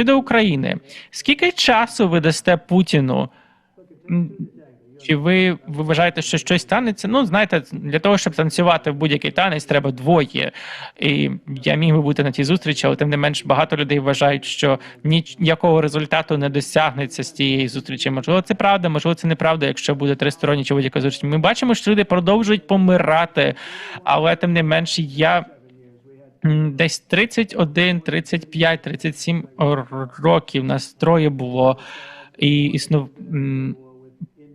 Щодо України, скільки часу ви дасте Путіну? Чи ви, ви вважаєте, що щось станеться? Ну, знаєте, для того, щоб танцювати в будь-який танець, треба двоє. І я міг би бути на тій зустрічі, але тим не менш багато людей вважають, що ніякого результату не досягнеться з тієї зустрічі. Можливо, це правда, можливо, це неправда, якщо буде тристоронні чи будь-яка зустріч. Ми бачимо, що люди продовжують помирати, але тим не менш, я. Десь 31, 35, 37 р- років нас троє було і існув.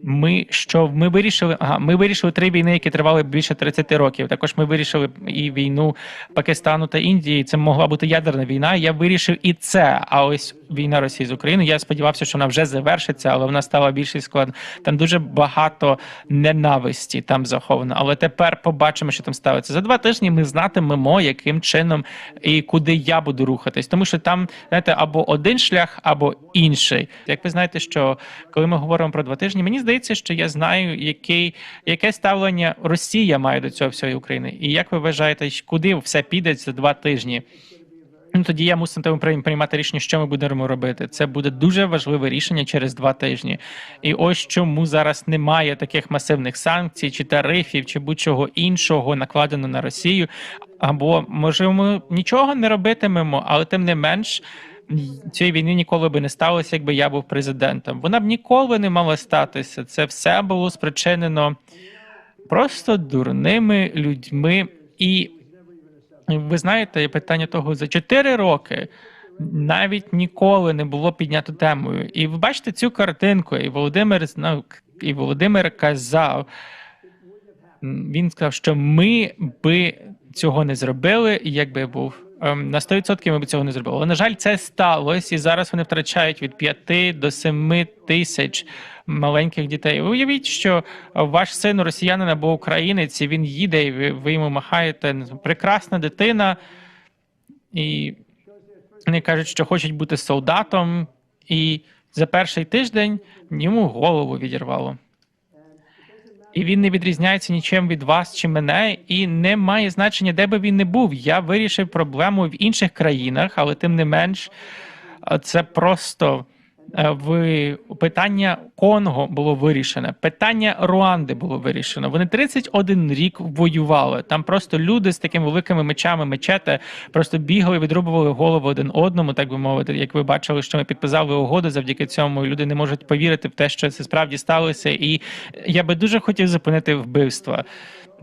Ми що ми вирішили? Ага, ми вирішили три війни, які тривали більше 30 років. Також ми вирішили і війну Пакистану та Індії. Це могла бути ядерна війна. Я вирішив і це. А ось війна Росії з Україною. Я сподівався, що вона вже завершиться, але вона стала більш складна. Там дуже багато ненависті там заховано. Але тепер побачимо, що там ставиться. За два тижні ми знатимемо, яким чином і куди я буду рухатись. Тому що там знаєте, або один шлях, або інший. Як ви знаєте, що коли ми говоримо про два тижні, мені здається, що я знаю, який, яке ставлення Росія має до цього всієї України. І як ви вважаєте, куди все піде за два тижні? Ну, тоді я мусив тому приймати рішення, що ми будемо робити. Це буде дуже важливе рішення через два тижні. І ось чому зараз немає таких масивних санкцій, чи тарифів, чи будь-чого іншого накладено на Росію. Або може ми нічого не робитимемо, але тим не менш. Цієї війни ніколи би не сталося, якби я був президентом. Вона б ніколи не мала статися. Це все було спричинено просто дурними людьми. І ви знаєте, питання того за 4 роки навіть ніколи не було піднято темою. І ви бачите цю картинку, і Володимир знав, і Володимир казав. Він сказав, що ми би цього не зробили, якби був. ем, На 100% ми б цього не зробили. Але, на жаль, це сталося, і зараз вони втрачають від 5 до 7 тисяч маленьких дітей. Уявіть, що ваш син росіянин або українець, і він їде, і ви, ви йому махаєте. Прекрасна дитина, і вони кажуть, що хочуть бути солдатом, і за перший тиждень йому голову відірвало. І він не відрізняється нічим від вас чи мене, і не має значення, де би він не був. Я вирішив проблему в інших країнах, але тим не менш, це просто в питання Конго було вирішене, питання Руанди було вирішено. Вони 31 рік воювали. Там просто люди з такими великими мечами, мечети просто бігали, відрубували голову один одному, так би мовити. Як ви бачили, що ми підписали угоду завдяки цьому. Люди не можуть повірити в те, що це справді сталося. І я би дуже хотів зупинити вбивства.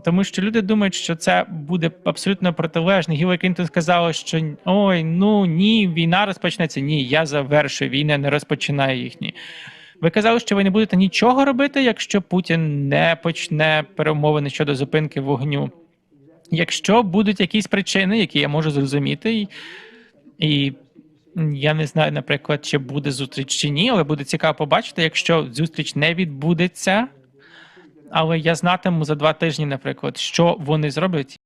Тому що люди думають, що це буде абсолютно протилежне. Гіларі Клінтон сказала, що ой, ну ні, війна розпочнеться. Ні, я завершую війна, не розпочинає їхні. Ви казали, що ви не будете нічого робити, якщо Путін не почне перемовини щодо зупинки вогню. Якщо будуть якісь причини, які я можу зрозуміти, і, і я не знаю, наприклад, чи буде зустріч чи ні, але буде цікаво побачити, якщо зустріч не відбудеться. Але я знатиму за два тижні, наприклад, що вони зроблять.